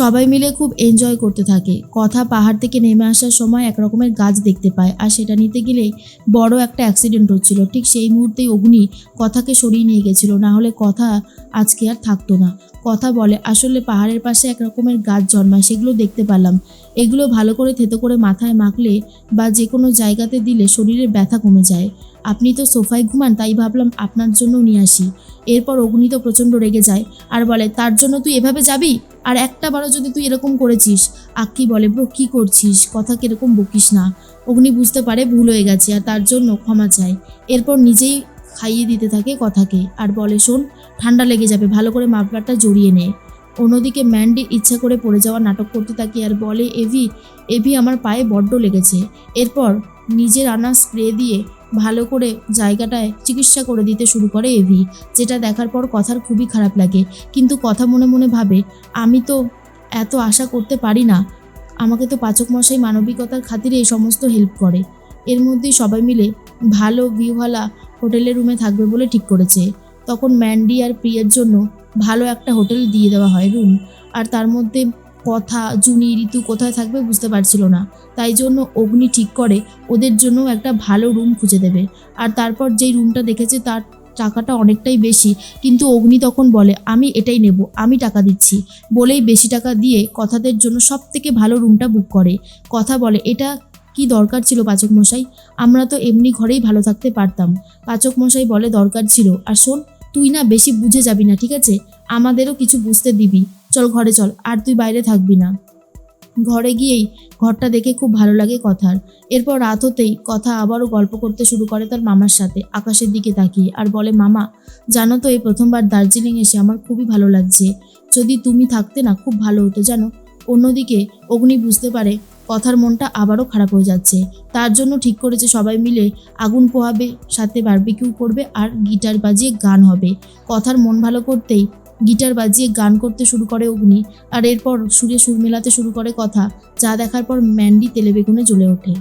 সবাই মিলে খুব এনজয় করতে থাকে। কথা পাহাড় থেকে নেমে আসার সময় এক রকমের গাছ দেখতে পায় আর সেটা নিতে গেলেই বড় একটা অ্যাক্সিডেন্ট হচ্ছিল। ঠিক সেই মুহূর্তেই অগ্নি কথাকে সরিয়ে নিয়ে গেছিল। না হলে কথা আজকে আর থাকতো না। কথা বলে, আসলে পাহাড়ের পাশে এক রকমের গাছ জন্মায়, সেগুলো দেখতে পেলাম এগুলো ভালো করে থেতো করে মাথায় মাখলে বা যে কোনো জায়গাতে দিলে শরীরের ব্যথা কমে যায়। আপনি তো সোফায় ঘুমান, তাই ভাবলাম আপনার জন্য নিয়ে আসি। এরপর অগ্নি তো প্রচণ্ড রেগে যায় আর বলে, তার জন্য তুই এভাবে যাবি? আর একটা বারও যদি তুই এরকম করেছিস? আক্কি বলে, ব্রো, কী করছিস? কথা কীরকম বকিস না। অগ্নি বুঝতে পারে ভুল হয়ে গেছে আর তার জন্য ক্ষমা চায়। এরপর নিজেই খাইয়ে দিতে থাকে কথাকে আর বলে, শোন, ঠান্ডা লেগে যাবে, ভালো করে মাফলারটা জড়িয়ে নে। অন্যদিকে ম্যান্ডি ইচ্ছা করে পড়ে যাওয়ার নাটক করতে থাকে আর বলে, এভি এভি আমার পায়ে বড্ড লেগেছে। এরপর নিজের আনা স্প্রে দিয়ে ভালো করে জায়গাটায় চিকিৎসা করে দিতে শুরু করে এভি, যেটা দেখার পর কথার খুবই খারাপ লাগে। কিন্তু কথা মনে মনে ভাবে, আমি তো এত আশা করতে পারি না। আমাকে তো পাচক মশাই মানবিকতার খাতিরে এই সমস্ত হেল্প করে। এর মধ্যেই সবাই মিলে ভালো ভিউওয়ালা হোটেলের রুমে থাকবে বলে ঠিক করেছে। তখন ম্যান্ডি আর প্রিয়ের জন্য ভালো একটা হোটেল দিয়ে দেওয়া হয় রুম আর তার মধ্যে কথা, জুনি, ঋতু কোথায় থাকবে বুঝতে পারছিল না। তাই জন্য অগ্নি ঠিক করে ওদের জন্য একটা ভালো রুম খুঁজে দেবে। আর তারপর যেই রুমটা দেখেছে তার টাকাটা অনেকটাই বেশি। কিন্তু অগ্নি তখন বলে, আমি এটাই নেব, আমি টাকা দিচ্ছি। বলেই বেশি টাকা দিয়ে কথাদের জন্য সব থেকে ভালো রুমটা বুক করে। কথা বলে, এটা কি দরকার ছিল পাচক মশাই? আমরা তো এমনি ঘরেই ভালো থাকতে পারতাম। পাচক মশাই বলে, দরকার ছিল। আর শোন তুই না বেশি বুঝে যাবি না, ঠিক আছে? আমাদেরও কিছু বুঝতে দিবি। চল ঘরে চল, আর তুই বাইরে থাকবি না। ঘরে গিয়েই ঘরটা দেখে খুব ভালো লাগে কথার। এরপর রাত হতেই কথা আবারও গল্প করতে শুরু করে তার মামার সাথে, আকাশের দিকে তাকিয়ে। আর বলে, মামা, জানো তো এই প্রথমবার দার্জিলিং এসে আমার খুবই ভালো লাগছে। যদি তুমি থাকতে না, খুব ভালো হতো, জানো? অন্যদিকে অগ্নি বুঝতে পারে কথার মনটা আবারও খারাপ হয়ে যাচ্ছে। তার জন্য ঠিক করেছে সবাই মিলে আগুন পোহাবে, সাথে বার্বিকিউ করবে আর গিটার বাজিয়ে গান হবে। কথার মন ভালো করতেই গিটার বাজিয়ে গান করতে শুরু করে অগ্নি। আর এরপর সুরে সুর মেলাতে শুরু করে কথা, যা দেখার পর ম্যান্ডি তেলে বেগুনে জ্বলে ওঠে।